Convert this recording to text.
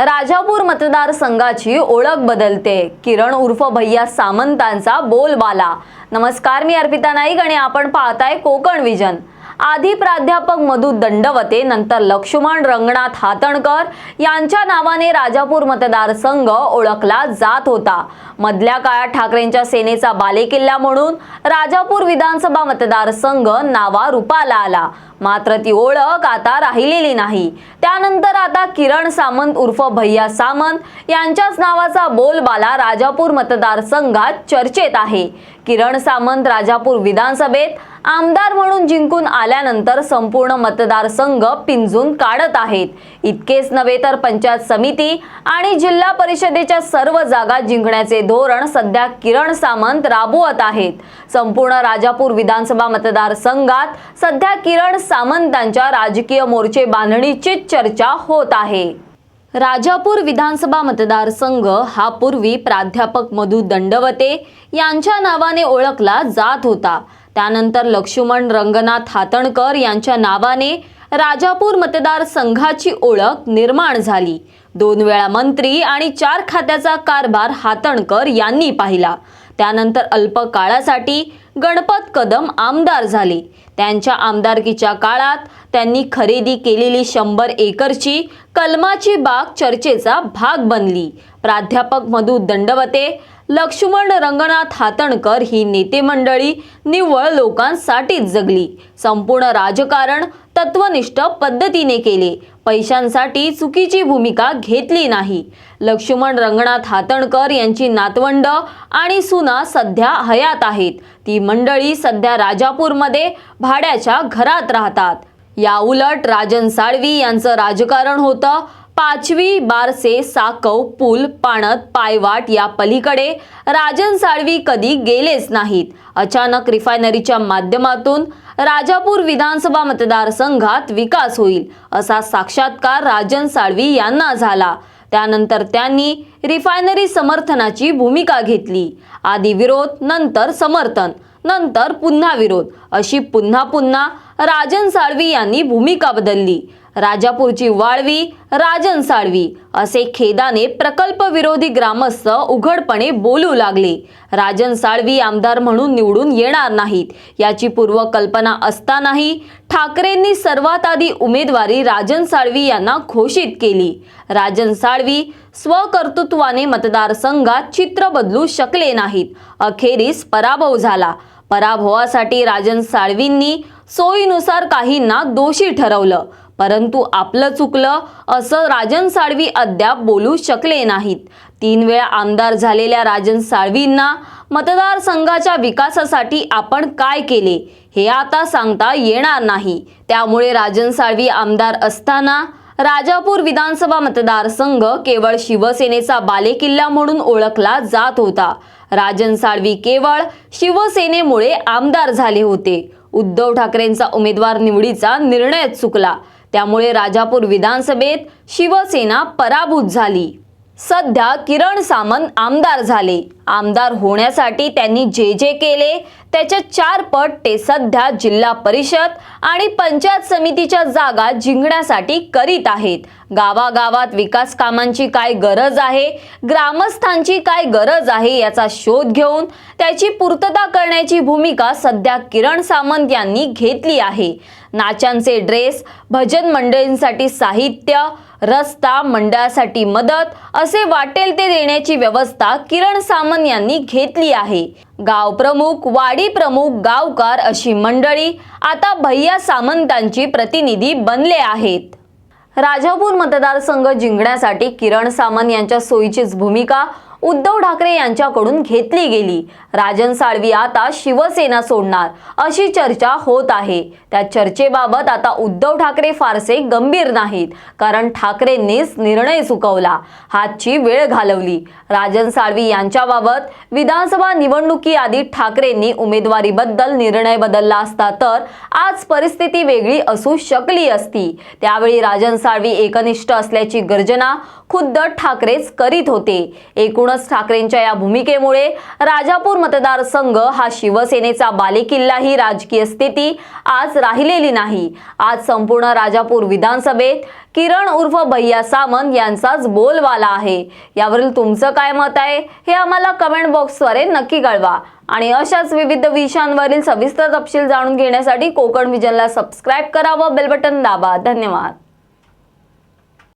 राजापूर मतदारसंघाची ओळख बदलते. किरण उर्फ भैया सामंतांचा बोलबाला. नमस्कार मी अर्पिता नाईक आणि आपण पाहताय कोकण विजन. आधी प्राध्यापक मधु दंडवते नंतर लक्ष्मण रंगनाथ हातणकर यांच्या नावाने राजापूर मतदारसंघ ओळखला जात होता. मधल्या काळात ठाकरेंच्या सेनेचा बालेकिल्ला म्हणून राजापूर विधानसभा मतदारसंघ नावा रूपाला आला. मात्र ती ओळख आता राहिलेली नाही. त्यानंतर आता किरण सामंत उर्फ भैया सामंत यांच्याच नावाचा बोलबाला राजापूर मतदारसंघात चर्चेत आहे. किरण सामंत राजापूर विधानसभेत आमदार म्हणून जिंकून आल्यानंतर संपूर्ण मतदारसंघ पिंजून काढत आहेत. इतकेच नव्हे तर पंचायत समिती आणि जिल्हा परिषदेच्या सर्व जागा जिंकण्याचे धोरण सध्या किरण सामंत राबवत आहेत. संपूर्ण राजापूर विधानसभा मतदारसंघात सध्या किरण सामंतांच्या राजकीय मोर्चे बांधणीचीच चर्चा होत आहे. राजापूर विधानसभा मतदारसंघ हा पूर्वी प्राध्यापक मधु दंडवते यांच्या नावाने ओळखला जात होता. त्यानंतर लक्ष्मण रंगनाथ हातणकर यांच्या नावाने राजापूर मतदारसंघाची ओळख निर्माण झाली. दोन वेळा मंत्री आणि चार खात्याचा कारभार हातणकर यांनी पाहिला. त्यानंतर अल्प काळासाठी गणपत कदम आमदार झाले. त्यांच्या आमदारकीच्या काळात त्यांनी खरेदी केलेली शंभर एकरची कलमाची बाग चर्चेचा भाग बनली. प्राध्यापक मधु दंडवते लक्ष्मण रंगनाथ हातणकर ही नेते मंडळी निव्वळ लोकांसाठीच जगली. संपूर्ण राजकारण तत्वनिष्ठ पद्धतीने केले. पैशांसाठी चुकीची भूमिका घेतली नाही. लक्ष्मण रंगनाथ हातणकर यांची नातवंड आणि सुना सध्या हयात आहेत. ती मंडळी सध्या राजापूरमध्ये भाड्याच्या घरात राहतात. या उलट राजन साळवी यांचं राजकारण होतं. पाचवी बारसे साकव पूल पाणत पायवाट या पलीकडे राजन साळवी कधी गेलेच नाहीत. अचानक रिफायनरीच्या माध्यमातून राजापूर विधानसभा मतदारसंघात विकास होईल असा साक्षात्कार राजन साळवी यांना झाला. त्यानंतर त्यांनी रिफायनरी समर्थनाची भूमिका घेतली. आधी विरोध नंतर समर्थन नंतर पुन्हा विरोध अशी पुन्हा पुन्हा राजन साळवी यांनी भूमिका बदलली. राजापूरची वाळवी राजन साळवी असे खेदाने प्रकल्प विरोधी ग्रामस्थ उघडपणे बोलू लागले. राजन साळवी आमदार म्हणून निवडून येणार नाहीत याची पूर्व कल्पना असतानाही ठाकरेंनी सर्वात आधी उमेदवारी राजन साळवी यांना घोषित केली. राजन साळवी स्वकर्तृत्वाने मतदारसंघात चित्र बदलू शकले नाहीत. अखेरीस पराभव झाला. पराभवासाठी राजन साळवींनी सोयीनुसार काहींना दोषी ठरवलं. परंतु आपलं चुकलं असं राजन साळवी अद्याप बोलू शकले नाहीत. तीन वेळा आमदार झालेल्या राजन साळवींना मतदारसंघाच्या विकासासाठी आपण काय केले हे आता सांगता येणार नाही. त्यामुळे राजन साळवी आमदार असताना राजापूर विधानसभा मतदारसंघ केवळ शिवसेनेचा बालेकिल्ला म्हणून ओळखला जात होता. राजन साळवी केवळ शिवसेनेमुळे आमदार झाले होते. उद्धव ठाकरेंचा उमेदवार निवडीचा निर्णय चुकला. त्यामुळे राजापूर विधानसभेत शिवसेना पराभूत झाली. सध्या किरण सामंत आमदार झाले. आमदार होण्यासाठी त्यांनी जे जे केले त्याच्या चार पट ते सध्या जिल्हा परिषद आणि पंचायत समितीच्या जागा जिंकण्यासाठी करीत आहेत. गावागावात विकास कामांची काय गरज आहे ग्रामस्थांची काय गरज आहे याचा शोध घेऊन त्याची पूर्तता करण्याची भूमिका सध्या किरण सामंत यांनी घेतली आहे. नाचांचे ड्रेस भजन मंडळींसाठी साहित्य रस्ता मंडळासाठी मदत असे वाटेल ते देण्याची व्यवस्था किरण सामंत यांनी घेतली आहे. गाव प्रमुख वाडी प्रमुख गावकार अशी मंडळी आता भैया सामंतांची प्रतिनिधी बनले आहेत. राजापूर मतदारसंघ जिंकण्यासाठी किरण सामंत यांच्या सोयीचीच भूमिका उद्धव ठाकरे यांच्याकडून घेतली गेली. राजन साळवी आता शिवसेना सोडणार अशी चर्चा होत आहे. त्या चर्चेबाबत आता उद्धव ठाकरे फारसे गंभीर नाहीत कारण ठाकरेंनीच निर्णय चुकवला. हातची वेळ घालवली. राजन साळवी यांच्याबाबत विधानसभा निवडणुकीआधी ठाकरेंनी उमेदवारीबद्दल निर्णय बदलला असता तर आज परिस्थिती वेगळी असू शकली असती. त्यावेळी राजन साळवी एकनिष्ठ असल्याची गर्जना खुद्द ठाकरेच करीत होते. एकूण म्हणूनच ठाकरेंच्या या भूमिकेमुळे राजापूर मतदारसंघ हा शिवसेनेचा बालेकिल्ला ही राजकीय स्थिती आज राहिलेली नाही. आज संपूर्ण राजापूर विधानसभेत किरण उर्फ भैया सामंत यांचाच बोलवाला आहे. यावरील तुमचं काय मत आहे हे आम्हाला कमेंट बॉक्सद्वारे नक्की कळवा. आणि अशाच विविध विषयांवरील सविस्तर तपशील जाणून घेण्यासाठी कोकण विजनला सबस्क्राईब करा व बेल बटन दाबा. धन्यवाद.